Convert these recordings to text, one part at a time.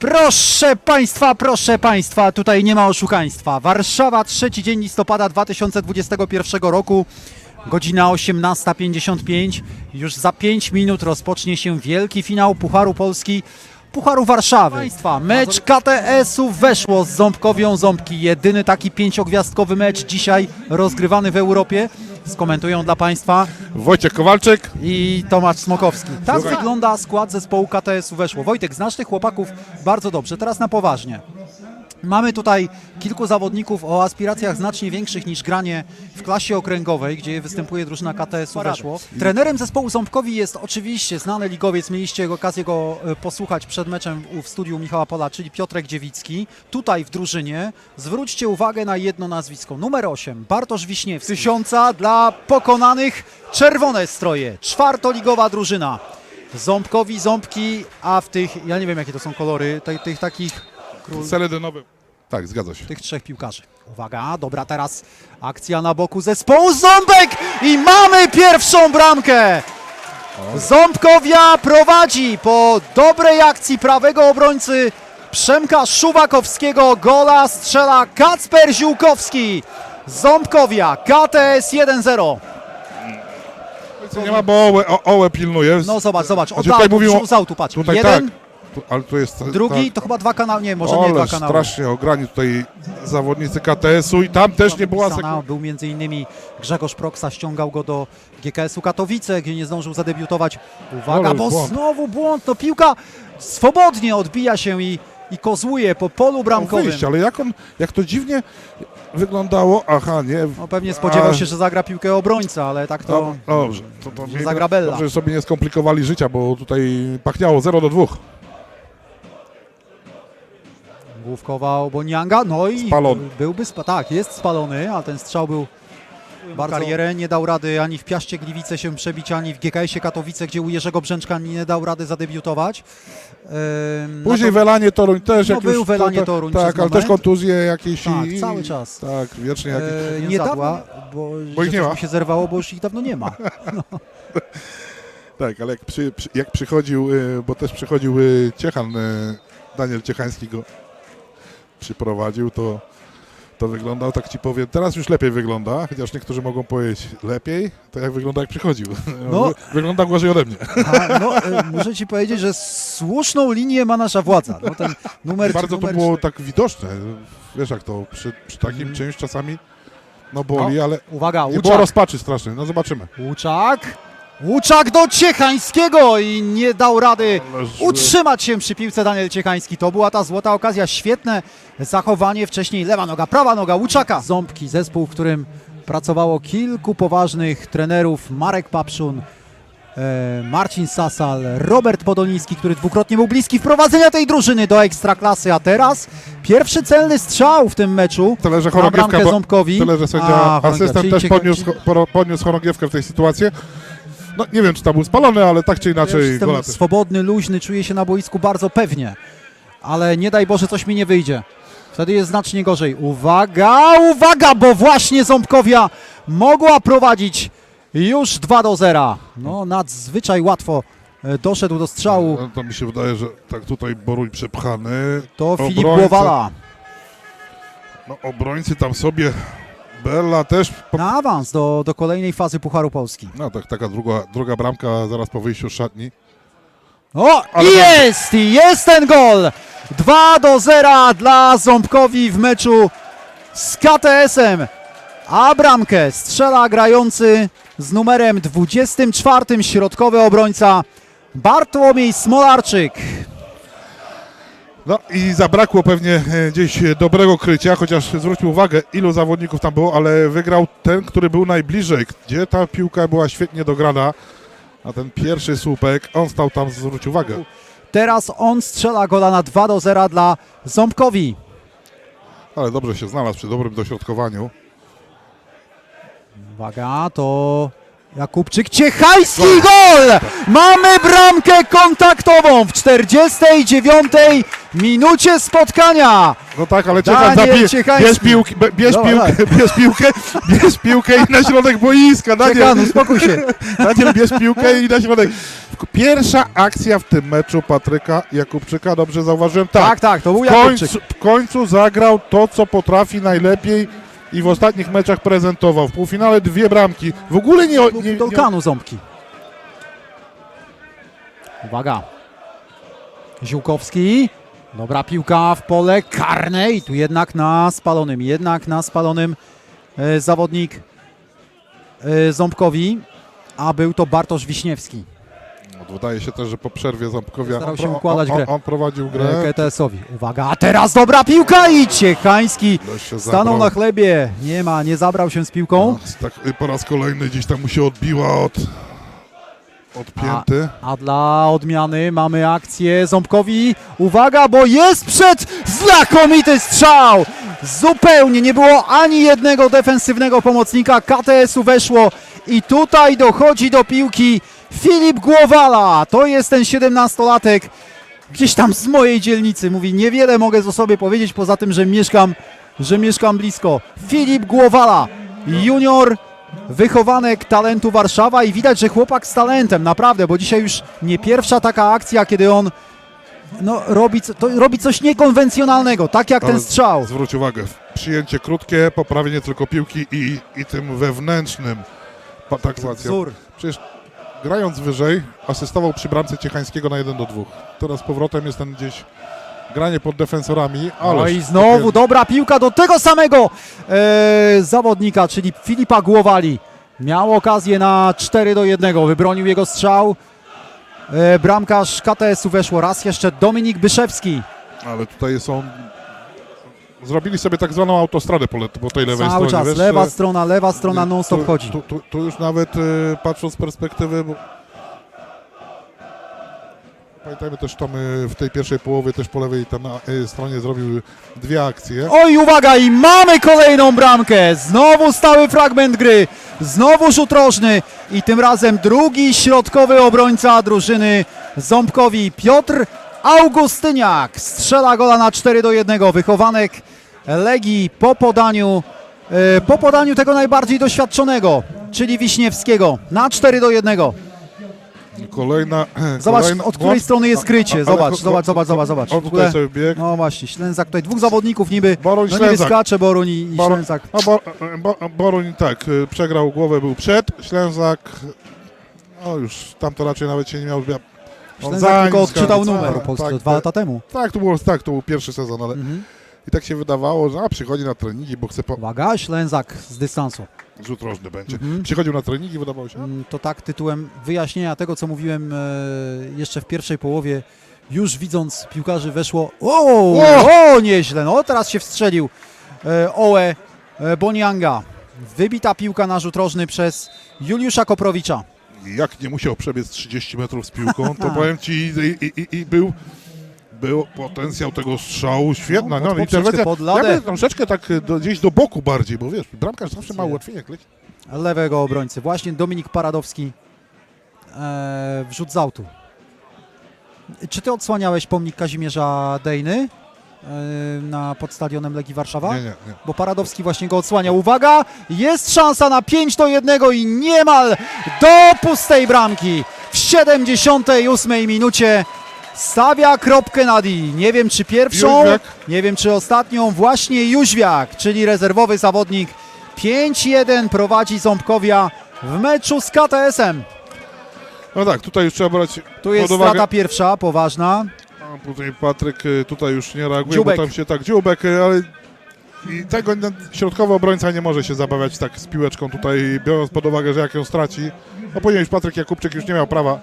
Proszę Państwa, proszę Państwa, tutaj nie ma oszukaństwa. Warszawa, trzeci dzień listopada 2021 roku, godzina 18.55. Już za 5 minut rozpocznie się wielki finał Pucharu Polski, Pucharu Warszawy. Państwa, mecz KTS-u weszło z Ząbkowią Ząbki. Jedyny taki pięciogwiazdkowy mecz dzisiaj rozgrywany w Europie. Skomentują dla Państwa Wojciech Kowalczyk. i Tomasz Smokowski. Tak wygląda skład zespołu KTS-u Weszło. Wojtek, znasz tych chłopaków bardzo dobrze. Teraz na poważnie. Mamy tutaj kilku zawodników o aspiracjach znacznie większych niż granie w klasie okręgowej, gdzie występuje drużyna KTS-u Weszło. Trenerem zespołu Ząbkowi jest oczywiście znany ligowiec, mieliście okazję go e, posłuchać przed meczem w studiu Michała Pola, czyli Piotrek Dziewicki. Tutaj w drużynie zwróćcie uwagę na jedno nazwisko. Numer 8, Bartosz Wiśniewski. Tysiąca dla pokonanych czerwone stroje. Czwartoligowa drużyna. Ząbkowi, ząbki, a w tych, ja nie wiem jakie to są kolory, tych, tych takich król, Seledynowy. Tak, zgadza się. tych trzech piłkarzy. Uwaga, dobra teraz akcja na boku zespołu Ząbek i mamy pierwszą bramkę. Ząbkowia prowadzi po dobrej akcji prawego obrońcy Przemka Szuwakowskiego. Gola strzela Kacper Ziółkowski. Ząbkowia, KTS 1-0. Nie ma, bo Ołe, o, Ołe pilnuje. No zobacz, zobacz, Znaczy, od tutaj autu, mówił z autu, patrz. Tutaj Jeden, tak. Tu, ale tu jest. drugi, tak. to chyba dwa kanały, nie, może nie dwa kanały. strasznie ograni tutaj zawodnicy KTS-u i tam też nie była sekunda. Był między innymi Grzegorz Proksa, ściągał go do GKS-u Katowice, gdzie nie zdążył zadebiutować. Uwaga, Ale bo błąd. znowu błąd, no piłka swobodnie odbija się i, i kozłuje po polu bramkowym. Wyjść, ale jak on, jak to dziwnie wyglądało. Aha, nie. No pewnie spodziewał się, że zagra piłkę obrońca, ale tak to... No, dobrze. To, to zagra Bella. Dobrze, sobie nie skomplikowali życia, bo tutaj pachniało 0 do 2. Główkował Bonianga, no i Spalony. byłby, spa- tak, jest spalony, a ten strzał był bardzo... Karierę nie dał rady ani w Piaście Gliwice się przebić, ani w GKS-ie Katowice, gdzie u Jerzego Brzęczka nie dał rady zadebiutować. Ym, Później nato- w Elanie Toruń też No jakieś... był w Elanie to- to- Toruń Tak, ale też kontuzje jakieś Tak, i... cały czas. Tak, wiecznie jakieś... E, nie niedawno, bo, Bo ich nie ma. się zerwało, bo już ich dawno nie ma. Tak, ale jak, przy, jak przychodził, y, bo też przychodził y, Ciechan, y, Daniel Ciechański go przyprowadził, to, to wyglądał, tak ci powiem, teraz już lepiej wygląda, chociaż niektórzy mogą powiedzieć lepiej, to jak wygląda jak przychodził. No. Wy- Wygląda gorzej ode mnie. A, no, e, muszę ci powiedzieć, że słuszną linię ma nasza władza. No, ten numer Bardzo to numer było tak widoczne, wiesz jak to, przy, przy takim Mhm. czymś czasami no boli, ale Uwaga, nie było Łuczak. rozpaczy strasznej, no zobaczymy. Łuczak. Łuczak do Ciechańskiego i nie dał rady utrzymać się przy piłce Daniel Ciechański. To była ta złota okazja. Świetne zachowanie. Wcześniej lewa noga, prawa noga Łuczaka. Ząbki, zespół, w którym pracowało kilku poważnych trenerów. Marek Papszun, e, Marcin Sasal, Robert Podoliński, który dwukrotnie był bliski wprowadzenia tej drużyny do ekstraklasy. A teraz pierwszy celny strzał w tym meczu. Tyle, że Na bramkę Ząbkowi. tyle, że sędzia, A, asystent też podniósł, podniósł chorągiewkę w tej sytuacji. No nie wiem, czy tam był spalony, ale tak czy Ja inaczej Jestem gola też. swobodny, luźny, czuję się na boisku bardzo pewnie. Ale nie daj Boże, coś mi nie wyjdzie. Wtedy jest znacznie gorzej. Uwaga, uwaga, bo właśnie Ząbkowia mogła prowadzić już 2 do 0. No, nadzwyczaj łatwo e, doszedł do strzału. No, to mi się wydaje, że tak tutaj Boruń przepchany. To Filip obrońca. Głowala. No, obrońcy tam sobie. Bella też. Po... Na awans do, do kolejnej fazy Pucharu Polski. No tak, taka druga, druga bramka zaraz po wyjściu z szatni. O, Ale i jest! i Jest ten gol! 2 do 0 dla Ząbkowi w meczu z KTS-em. A bramkę strzela grający z numerem 24 środkowy obrońca Bartłomiej Smolarczyk. No i zabrakło pewnie e, gdzieś dobrego krycia, chociaż zwróćmy uwagę, ilu zawodników tam było, ale wygrał ten, który był najbliżej, gdzie ta piłka była świetnie dograna. A ten pierwszy słupek, on stał tam, zwróć uwagę. Teraz on strzela gola na 2 do 0 dla Ząbkowi. Ale dobrze się znalazł przy dobrym dośrodkowaniu. Uwaga, to Jakubczyk Ciechański gol! Mamy bramkę kontaktową w 49 minucie spotkania. No tak, ale Daniel zabij, Ciechański. bierz piłkę, be- bierz Dobra, piłkę, bierz piłkę, bierz piłkę i na środek boiska. Daniel, Czekanu, spokój się. Daniel bierz piłkę i na środek. pierwsza akcja w tym meczu Patryka Jakubczyka, dobrze zauważyłem? Tak, Tak, tak, to był w, Jakubczyk. końcu, w końcu zagrał to, co potrafi najlepiej i w ostatnich meczach prezentował. W półfinale dwie bramki. W ogóle nie... nie, nie Dolkanu ząbki. Uwaga. Ziółkowski. Dobra piłka w pole karne i tu jednak na spalonym, jednak na spalonym e, zawodnik e, Ząbkowi, a był to Bartosz Wiśniewski. No, Wydaje się też, że po przerwie Ząbkowia Starał on, się pro- układać on, grę. on, on prowadził e, grę. KTS-owi. Uwaga, a teraz dobra piłka i Ciechański się stanął zabrał. na chlebie. Nie ma, nie zabrał się z piłką. No, tak, y, po raz kolejny gdzieś tam mu się odbiła od, od pięty. A dla odmiany mamy akcję Ząbkowi. Uwaga, bo jest przed znakomity strzał! Zupełnie nie było ani jednego defensywnego pomocnika. KTS-u weszło i tutaj dochodzi do piłki Filip Głowala. To jest ten 17-latek gdzieś tam z mojej dzielnicy. Mówi, niewiele mogę o sobie powiedzieć poza tym, że mieszkam, że mieszkam blisko. Filip Głowala, junior wychowanek talentu Warszawa i widać, że chłopak z talentem, naprawdę, bo dzisiaj już nie pierwsza taka akcja, kiedy on no, robi, to, robi coś niekonwencjonalnego, tak jak ten Ale strzał. Zwróć uwagę, przyjęcie krótkie, poprawienie tylko piłki i, i tym wewnętrznym. Pa, tak. Wzór. Przecież grając wyżej, asystował przy bramce Ciechańskiego na 1 do 2. Teraz powrotem jest ten gdzieś granie pod defensorami, ale... No i znowu dobra piłka do tego samego e, zawodnika, czyli Filipa Głowali. Miał okazję na 4 do 1, wybronił jego strzał. E, bramkarz KTS-u weszło raz jeszcze Dominik Byszewski. Ale tutaj są... Zrobili sobie tak zwaną autostradę po, le- po tej lewej Cały stronie. czas wiesz, lewa e, strona, lewa strona non stop tu, chodzi. Tu, tu, tu już nawet e, patrząc z perspektywy, bo pamiętajmy też tam e, w tej pierwszej połowie też po lewej tam na e, stronie zrobił dwie akcje. Oj, uwaga, i mamy kolejną bramkę. Znowu stały fragment gry. Znowu rzut rożny. I tym razem drugi środkowy obrońca drużyny Ząbkowi. Piotr Augustyniak strzela gola na 4 do 1. Wychowanek Legii po podaniu, e, po podaniu tego najbardziej doświadczonego, czyli Wiśniewskiego na 4 do 1. Kolejna. Zobacz, kolejna, od której on- strony jest krycie. Zobacz, zobacz, zobacz, zobacz, zobacz. On tutaj sobie biegł. No właśnie, Ślęzak tutaj dwóch zawodników niby, Boruń, no niby skacze Boruń i, Ślęzak. No, Bo, bo, Boruń tak, y, przegrał głowę, był przed, Ślęzak, no już tam to raczej nawet się nie miał. Ślęzak za tylko odczytał numer tak, tak, dwa tak. lata temu. Tak, to było, tak, to był pierwszy sezon, ale Mhm. I tak się wydawało, że a, przychodzi na treningi, bo chce po... Uwaga, Ślęzak z dystansu. rzut rożny będzie. Mhm. Przychodził na treningi, wydawało się, Mm, To tak tytułem wyjaśnienia tego, co mówiłem e, jeszcze w pierwszej połowie. Już widząc piłkarzy weszło, o, O! nieźle, no teraz się wstrzelił e, Oe e, Bonianga. Wybita piłka na rzut rożny przez Juliusza Koprowicza. jak nie musiał przebiec 30 metrów z piłką, to powiem Ci i, i, i, i był... Był potencjał tego strzału, świetna, No, no, interwencja. pod. Ja bym troszeczkę tak y, do, gdzieś do boku bardziej, bo wiesz, bramkarz zawsze ma ułatwienie, leci. lewego obrońcy. Właśnie Dominik Paradowski e, wrzut z autu. Czy ty odsłaniałeś pomnik Kazimierza Dejny e, na pod stadionem Legii Warszawa? Nie, nie, nie. Bo Paradowski właśnie go odsłania. Uwaga! Jest szansa na 5 do 1 i niemal do pustej bramki. W 78 minucie stawia kropkę na D. Nie wiem czy pierwszą, Jóźwiak. nie wiem czy ostatnią. Właśnie Jóźwiak, czyli rezerwowy zawodnik. 5-1 prowadzi Ząbkowia w meczu z KTS-em. No tak, tutaj już trzeba brać Tu jest pod uwagę. strata pierwsza, poważna. A tutaj Patryk y, tutaj już nie reaguje, Dziubek. bo tam się tak dziubek, y, ale i tego no, środkowy obrońca nie może się zabawiać tak z piłeczką tutaj, biorąc pod uwagę, że jak ją straci, no później już Patryk Jakubczyk już nie miał prawa,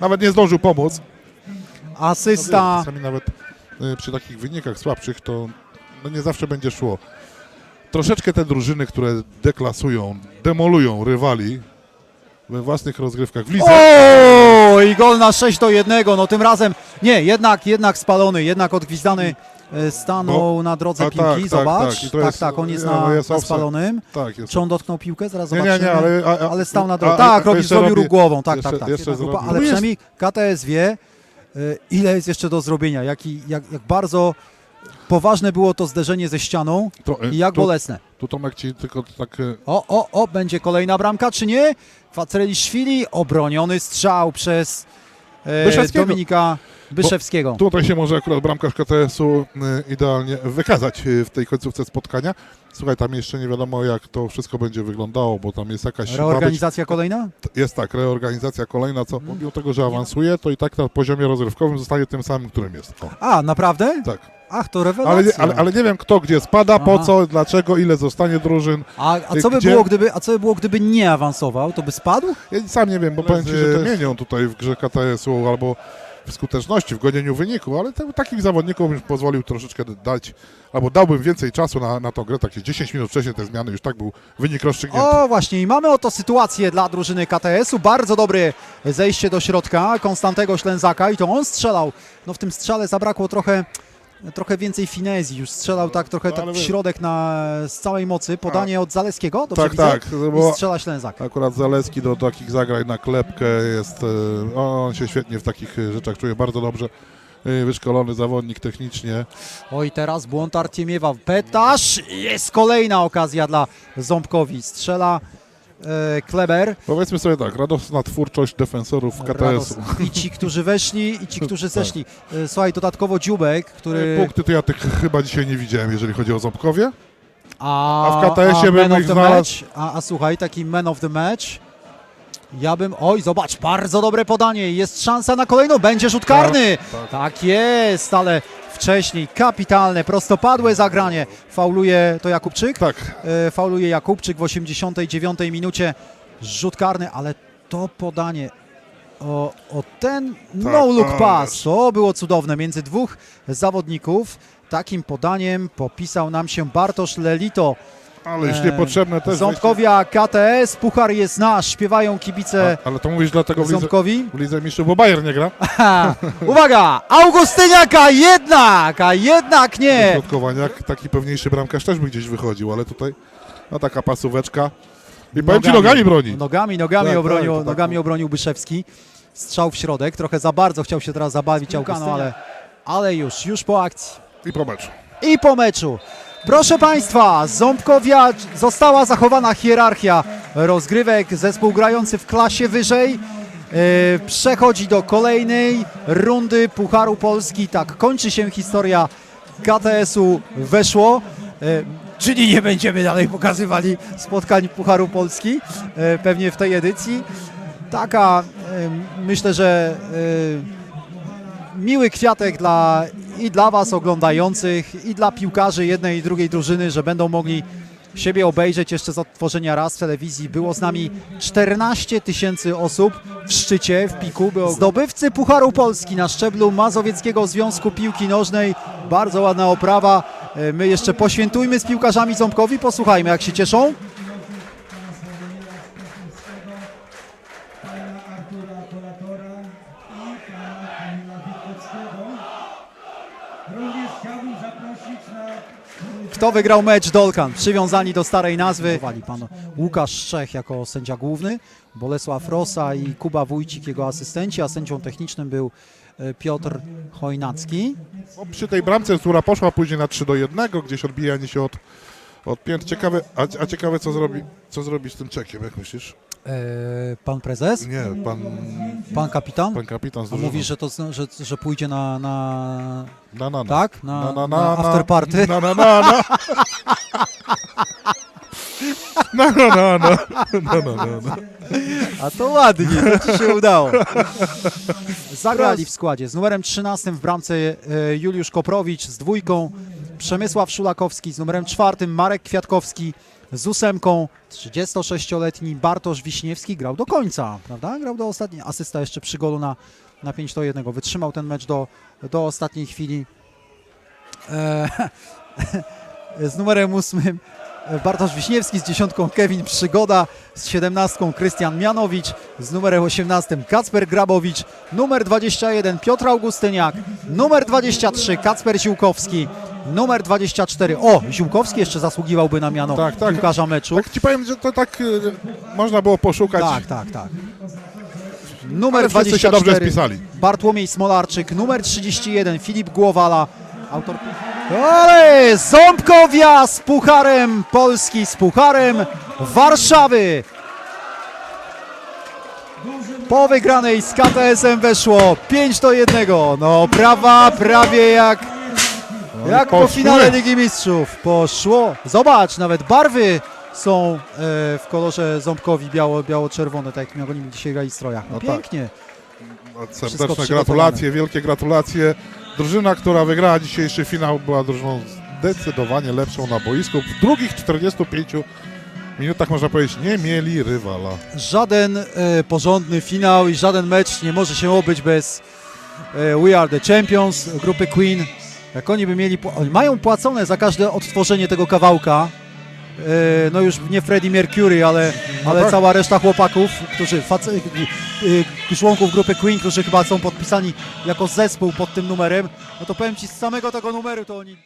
nawet nie zdążył pomóc. No, Asysta. wiesz, czasami nawet y, przy takich wynikach słabszych to no, nie zawsze będzie szło. Troszeczkę te drużyny, które deklasują, demolują rywali we własnych rozgrywkach w lidze, O, i gol na 6 do 1. No tym razem nie, jednak, jednak spalony, jednak odgwizdany e, stanął na drodze a piłki. tak, tak, Zobacz. tak. I to Tak, jest- tak, on jest no, na, jest na offside. spalonym. tak jest. Czy on dotknął piłkę? Zaraz Nie, zobaczymy. nie, nie, ale... A, a, stał na drodze. a- Tak, a robi, jeszcze zrobił robi- ruch głową. Tak, jeszcze- tak, tak. jeszcze zrobił. ale No jest- przynajmniej KTS wie, ile jest jeszcze do zrobienia. Jak, jak, jak bardzo poważne było to zderzenie ze ścianą To, y, i jak tu, bolesne. tu Tomek ci tylko tak... y, O, o, o, będzie kolejna bramka, czy nie? Facreliszwili, obroniony strzał przez e. Dominika Byszewskiego. Tutaj się może akurat bramkarz KTS-u y, idealnie wykazać y, w tej końcówce spotkania. Słuchaj, tam jeszcze nie wiadomo jak to wszystko będzie wyglądało, bo tam jest jakaś... ma być- Reorganizacja kolejna? Jest tak, reorganizacja kolejna, co pomimo tego, że awansuje, to i tak na poziomie rozrywkowym zostaje tym samym, którym jest. O, A, naprawdę? tak. Ach, to Ale, rewelacja. nie- ale, ale nie wiem kto gdzie spada, po Aha. co, dlaczego, ile zostanie drużyn. A, a, co by Gdzie- było, gdyby, a co by było, gdyby nie awansował? To by spadł? Ja sam nie wiem, bo powiem Ci, że to zmienią tutaj w grze KTS-u albo w skuteczności, w gonieniu wyniku, ale te, takich zawodników bym pozwolił troszeczkę dać, albo dałbym więcej czasu na, na tą grę, takie 10 minut wcześniej te zmiany, już tak był wynik rozstrzygnięty. O, właśnie, i mamy oto sytuację dla drużyny KTS-u. Bardzo dobre zejście do środka Konstantego Ślęzaka i to on strzelał. No w tym strzale zabrakło trochę, trochę więcej finezji. Już strzelał tak trochę No, tak w środek na, z całej mocy. Podanie od Zaleskiego, dobrze tak, widzę? tak, I strzela Ślęzak. akurat Zaleski do takich zagrań na klepkę jest, e, on się świetnie w takich e, rzeczach czuje, bardzo dobrze. e, Wyszkolony zawodnik technicznie. Oj, teraz błąd Arciemiewa. Petasz! Jest kolejna okazja dla Ząbkowi. Strzela Kleber. Powiedzmy sobie tak, radosna twórczość defensorów. Radosny. I ci, którzy weszli, i ci, którzy Tak. zeszli. E, Słuchaj, dodatkowo Dziubek, który... Punkty to ja tych chyba dzisiaj nie widziałem, jeżeli chodzi o Ząbkowie. A, A w KTS-ie bym ich znalazł. a, a słuchaj, taki man of the match. Ja bym. Oj, zobacz, bardzo dobre podanie. Jest szansa na kolejną. Będzie rzut karny. tak. Tak jest, ale wcześniej kapitalne, prostopadłe zagranie. Fauluje to Jakubczyk? Tak, E, fauluje Jakubczyk w 89 minucie. Rzut karny, ale to podanie. O, o ten no look pass, to było cudowne między dwóch zawodników. Takim podaniem popisał nam się Bartosz Lelito. Ale już niepotrzebne też. Ząbkowia KTS, puchar jest nasz, śpiewają kibice A, ale to mówisz dlatego w lidze, Ząbkowi. w lidze mistrzów, bo Bayern nie gra. Uwaga, Augustyniaka jednak, a jednak nie. Środkowania, taki pewniejszy bramkarz też by gdzieś wychodził, ale tutaj no taka pasóweczka. I powiem ci, nogami broni. Nogami, nogami Tak, obronił, tak, to tak. nogami obronił Byszewski. Strzał w środek, trochę za bardzo chciał się teraz zabawić Aukano, ale, ale już, już po akcji. I po meczu. I po meczu. Proszę Państwa, Ząbkowia została zachowana hierarchia rozgrywek. Zespół grający w klasie wyżej e, przechodzi do kolejnej rundy Pucharu Polski. Tak kończy się historia KTS-u Weszło. E, Czyli nie będziemy dalej pokazywali spotkań Pucharu Polski, e, pewnie w tej edycji. Taka, e, myślę, że e, miły kwiatek dla, i dla Was oglądających, i dla piłkarzy jednej i drugiej drużyny, że będą mogli siebie obejrzeć jeszcze z odtworzenia raz w telewizji. Było z nami 14 tysięcy osób w szczycie, w piku. Było zdobywcy Pucharu Polski na szczeblu Mazowieckiego Związku Piłki Nożnej. Bardzo ładna oprawa. E, My jeszcze poświętujmy z piłkarzami Ząbkowi, posłuchajmy jak się cieszą. Kto wygrał mecz Dolkan? Przywiązani do starej nazwy. Pan Łukasz Szczech jako sędzia główny, Bolesław Rosa i Kuba Wójcik jego asystenci, a sędzią technicznym był e, Piotr Chojnacki. No, przy tej bramce, która poszła później na 3 do 1, gdzieś odbijanie się od, od pięt. Ciekawe, a, a ciekawe co zrobi, co zrobi z tym czekiem, jak myślisz? E, pan prezes, Nie, pan, pan kapitan. pan kapitan z A mówi, że, to, że, że pójdzie na, na Na, na, na. tak? Na, Na, na, na, na, after party. Na, na, na, na. Na, na, na, na. Na, na, na, na. A to ładnie, to ci się udało. Zagrali w składzie z numerem 13 w bramce e, Juliusz Koprowicz, z dwójką Przemysław Szulakowski, z numerem czwartym Marek Kwiatkowski, z ósemką 36-letni Bartosz Wiśniewski grał do końca, prawda? Grał do ostatniej, asysta jeszcze przy golu na, na 5 do 1. Wytrzymał ten mecz do, do ostatniej chwili. E, z numerem ósmym Bartosz Wiśniewski, z dziesiątką Kevin Przygoda, z siedemnastką Krystian Mianowicz, z numerem 18 Kacper Grabowicz, numer 21 Piotr Augustyniak, numer 23 Kacper Ziółkowski, numer 24, o, Ziółkowski jeszcze zasługiwałby na miano Tak, tak. piłkarza meczu. Tak ci powiem, że to tak y, można było poszukać. Tak, tak, tak. Numer Ale wszyscy się 24 dobrze spisali. Bartłomiej Smolarczyk, numer 31 Filip Głowala, autor... Ale Ząbkowia z Pucharem Polski, z Pucharem Warszawy. Po wygranej z KTS-em weszło 5 do 1. No prawa prawie jak, jak po finale Ligi Mistrzów. Poszło. Zobacz, nawet barwy są e, w kolorze ząbkowi biało, biało-czerwone, tak jak miał oni dzisiaj grali w strojach. No, No tak. pięknie. No, Serdeczne przygotowane. gratulacje, wielkie gratulacje. Drużyna, która wygrała dzisiejszy finał, była drużyną zdecydowanie lepszą na boisku. W drugich 45 minutach, można powiedzieć, nie mieli rywala. Żaden e, porządny finał i żaden mecz nie może się obyć bez e, We Are The Champions grupy Queen. Jak oni by mieli, oni mają płacone za każde odtworzenie tego kawałka. E, no już nie Freddie Mercury, ale, ale cała reszta chłopaków, którzy, face, e, członków grupy Queen, którzy chyba są podpisani jako zespół pod tym numerem, no to powiem Ci, z samego tego numeru to oni